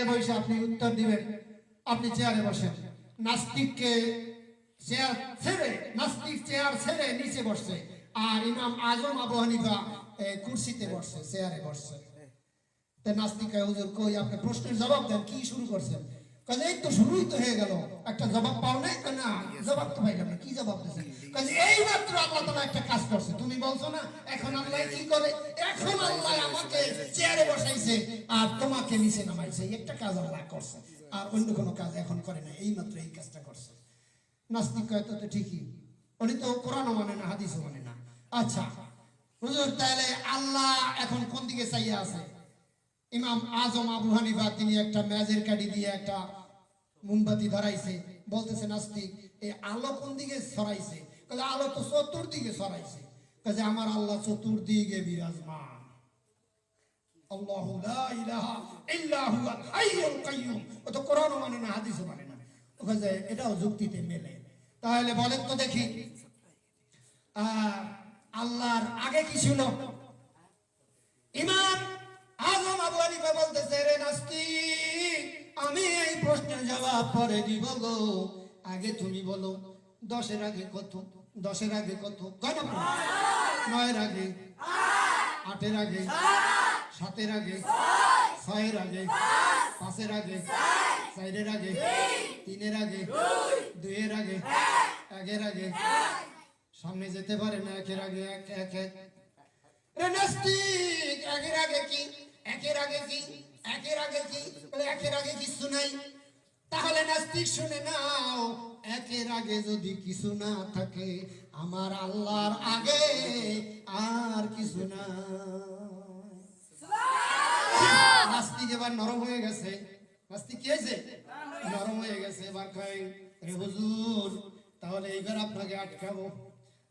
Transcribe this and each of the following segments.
চেয়ারে বসে আপনি উত্তর দিবেন। আপনি চেয়ারে বসেন। নাস্তিককে চেয়ার ছেড়ে, নাস্তিক চেয়ার ছেড়ে নিচে বসছে। আর ইমাম আজম আবু হানিফা কুর্সিতে বসছে, চেয়ারে বসছে। নাস্তিকা হুজুর কই, আপনি প্রশ্নের জবাব দেন, কি শুরু করছেন? কাজে এই তো শুরুই তো হয়ে গেল। একটা জবাব পাও নাই? না জবাব তো পাইলাম না কি জবাব দিয়েছেন কাজে এই মাত্র আল্লাহ তাআলা একটা কাজ করছে। তুমি বলছো না এখন আল্লাহ কি করে? এখন আল্লাহ আমাকে চেয়ারে বসাইছে আর তোমাকে নিচে নামাইছে। একটা কাজ আল্লাহ করছে আর অন্য কোনো কাজ এখন করে না এই মাত্র এই কাজটা করছে। নাস্তিক কয় তো ঠিকই। উনি তো কোরআনও মানে না হাদিসও মানে না। আচ্ছা হুজুর তাহলে আল্লাহ এখন কোন দিকে চাইয়া আছে? ইমাম আজম আবু হানিফা তিনি একটা ম্যাজের কাঠি দিয়ে একটা মোমবাতি ধরাইছে, বলতেছে নাস্তিক এই আলো কোন দিকে ছড়াইছে কাজে আলো তো চতুর্দিকে ছড়াইছে কাজে আমার আল্লাহ চতুর্দিকে বিরাজমান। মানে মানে এটাও যুক্তিতে মেলে। তো আল্লাহর আগে কি ছিল? পরে দিব গো। আগে তুমি বলো, দশের আগে কত, দশের আগে কত বলো? নয়ের আগে, আটের আগে, সাতের আগে, ছয়ের আগে, পাঁচের আগে, চারের আগে, তিনের আগে, দুইয়ের আগে, একের আগে। সামনে যেতে পারে না, একের আগে, এক এক এক। একের আগে কি? একের আগে কি? একের আগে কি? একের আগে কিছু নাই। তাহলে নাস্তিক শুনে নাও একের আগে যদি কিছু না থাকে আমার আল্লাহর আগে আর কিছু না। নাস্তিক এবার নরম হয়ে গেছে। নাস্তিক কি হয়েছে? নরম হয়ে গেছে এবার কয় রে হুজুর তাহলে এইবার আপনাকে আটকাবো।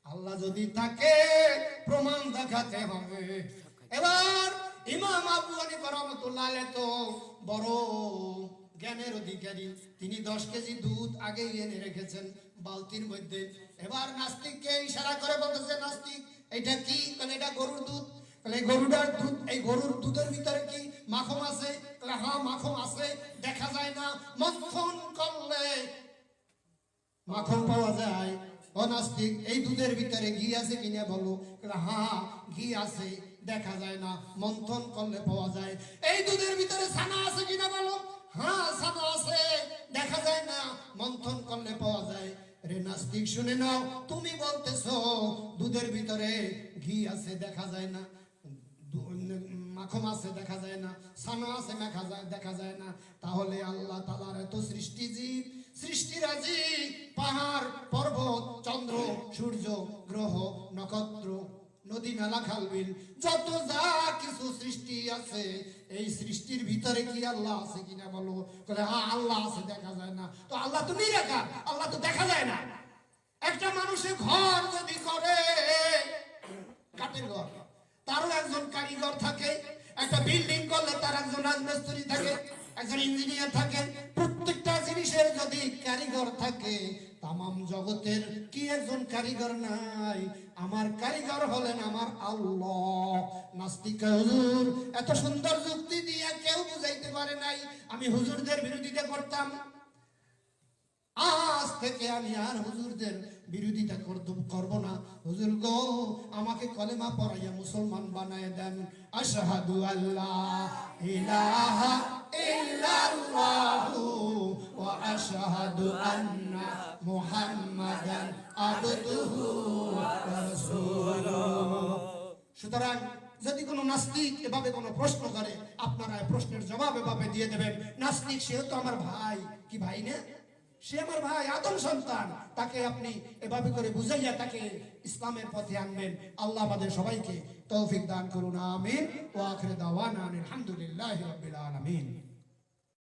আল্লাহ যদি থাকে প্রমাণ দেখাতে হবে। এবার ইমাম আবু হানিফা রহমাতুল্লাহ তো বড় জ্ঞানের অধিকারী। তিনি দশ কেজি দুধ আগে এনে রেখেছেন বালতির মধ্যে। এবার নাস্তিককে ইশারা করে বলতেছে, নাস্তিক, এটা কি? মানে এটা গরুর দুধ। তাহলে গরুটার দুধ, এই গরুর দুধের ভিতরে কি মাখন আছে? তাহলে হ্যাঁ মাখন আছে, দেখা যায় না। মন্থন করলে মাখন পাওয়া যায়। অনাস্তিক এই দুধের ভিতরে ঘি আছে কিনা বলো। হ্যাঁ ঘি আছে, দেখা যায় না। মন্থন করলে পাওয়া যায়। এই দুধের ভিতরে ছানা আছে কিনা বলো। হ্যাঁ দেখা যায় না, মন্থন করলে পাওয়া যায়। রে নাস্তিক, শুনে নাও, তুমি বলতেছো, দুধের ভিতরে ঘি আছে, দেখা যায় না। মাখন আছে, দেখা যায় না। সানা আছে, দেখা যায় দেখা যায় না। তাহলে আল্লাহ তালার এত সৃষ্টি জীব সৃষ্টিরাজি পাহাড়, পর্বত, চন্দ্র, সূর্য, গ্রহ, নক্ষত্র নদী নালা খালবিল যত যা কিছু সৃষ্টি আছে, এই সৃষ্টির ভিতরে কি আল্লাহ আছে কিনা বলো? বলে হ্যাঁ আল্লাহ আছে, দেখা যায় না। তো আল্লাহ তো নিরাকার, আল্লাহ তো দেখা যায় না। একটা মানুষের ঘর যদি করে, কাঠের ঘর, তারও একজন কারিগর থাকে, একটা বিল্ডিং করলে তার একজন রাজমিস্ত্রি থাকে, একজন ইঞ্জিনিয়ার থাকে, প্রত্যেকটা জিনিসের যদি কারিগর থাকে তামাম জগতের কি একজন কারিগর নাই? আমার কারিগর হলেন আমার আল্লাহ। নাস্তিক হুজুর, এত সুন্দর যুক্তি দিয়ে কেউ বুঝাইতে পারে নাই। আমি হুজুরদের বিরোধিতা করতাম। থেকে আমি আর হুজুরদের বিরোধিতা করব না। হুজুর গো, আমাকে কলেমা পড়াইয়া মুসলমান বানায় দেন। আশহাদু আল্লাহ, ইলাহা ইল্লাল্লাহু, ওয়া আশহাদু আন্না মুহাম্মাদান আবদুহু ওয়া রাসূলুহু। সুতরাং যদি কোনো নাস্তিক এভাবে কোনো প্রশ্ন করে, আপনারা প্রশ্নের জবাব এভাবে দিয়ে দেবেন। নাস্তিক সেও তো আমার ভাই, কি ভাই না? সে আমার ভাই আদম সন্তান, তাকে আপনি এভাবে করে বুঝাইয়া তাকে ইসলামের পথে আনবেন। আল্লাহ আমাদের সবাইকে তৌফিক দান করুন, আমিন। ও আখরে দাওয়ান আলহামদুলিল্লাহ আলমিন।